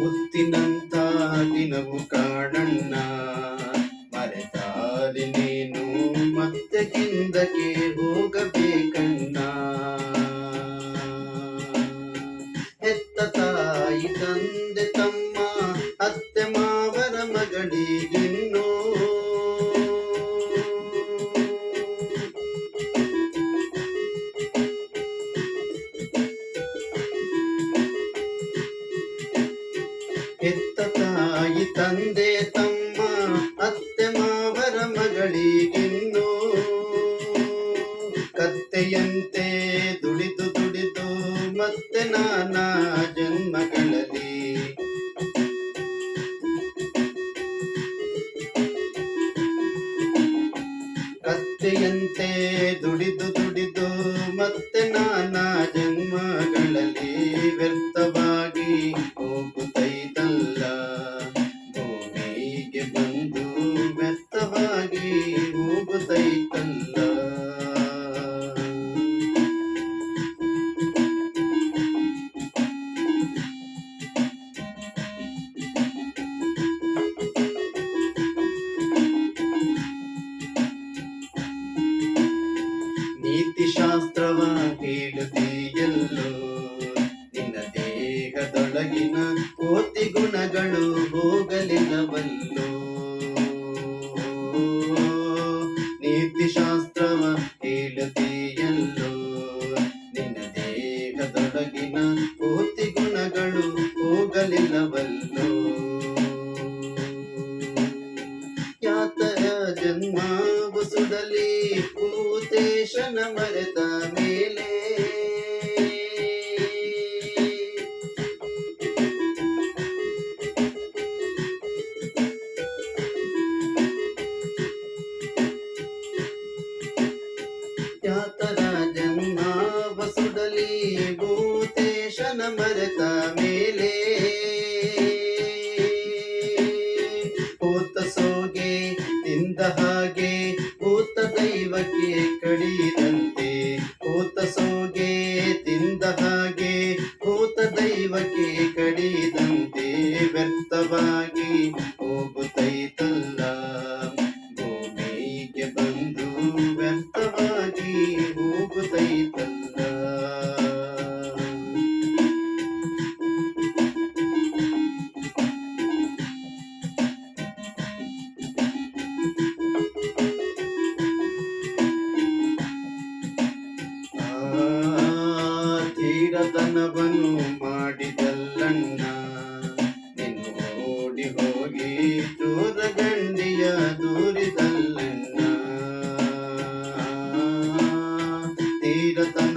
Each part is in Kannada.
ಮುತ್ತಿನಂತ ದಿನವು ಕಾಣಣ್ಣ. ಮರೆತಾದೆ ನೀನು ಮತ್ತೆ ಹಿಂದಕ್ಕೆ ಹೋಗಬೇಕಣ್ಣ. ಹೆತ್ತ ತಾಯಿ ತಂದೆ ತಮ್ಮ ಅತ್ತೆ ಮಾವರ ಮಗಳಿಗಿನ್ನೂ ಹೆತ್ತ ತಾಯಿ ತಂದೆ ತಮ್ಮ ಅತ್ತೆ ಮಾವರ ಮಗಳಿಗಿನ್ನೂ ಕತ್ತೆಯಂತೆ ದುಡಿದು ದುಡಿದು ಮತ್ತೆ ನಾನಾ ಜನ್ಮಗಳಲ್ಲಿ. ಕತ್ತೆಯಂತೆ ದುಡಿದು ದುಡಿದು ಮತ್ತೆ ನಾನಾ ದೇಹದೊಳಗಿನ ಕೋತಿ ಗುಣಗಳು ಹೋಗಲಿಲ್ಲವಲ್ಲೋ. ನೀತಿಶಾಸ್ತ್ರವ ಹೇಳುತ್ತೀಯಲ್ಲೋ ಯಾತರ ಜನ್ಮವ ಸುಡಲಿ ಭೂತೇಶನ ಮರೆತ ಮೇಲೆ. ಭೂತ ಸೋಗೆ ತಿಂದ ಹಾಗೆ ಭೂತ ದೈವಕ್ಕೆ ಕಡಿದಂತೆ. ಭೂತ ಸೋಗೆ ತಿಂದ ಹಾಗೆ ಭೂತ ದೈವಕ್ಕೆ ಕಡಿದಂತೆ ವ್ಯರ್ಥವಾಗಿ Kata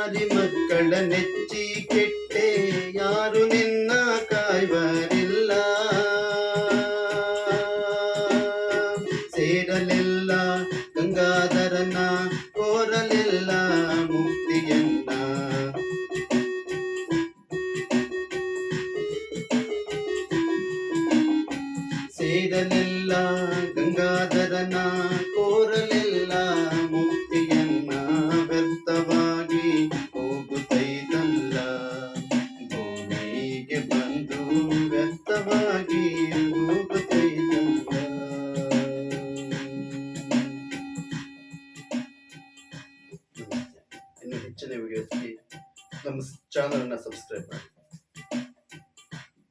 ನಾದಿ ಮಕ್ಕಳ ನೆಚ್ಚಿ ಕೆಟ್ಟೆ ಯಾರು ನಿನ್ನ ಕಾಯ್ಬರಿಲ್ಲ ಸೇರಲಿಲ್ಲ ಗಂಗಾಧರನ ಕೋರಲಿಲ್ಲ ಮುಕ್ತಿಯನ್ನ ಸೇರಲಿಲ್ಲ ಗಂಗಾಧರನ ನಮ್ಮ ಚಾನಲ್ನ ಸಬ್ಸ್ಕ್ರೈಬ್ ಮಾಡಿ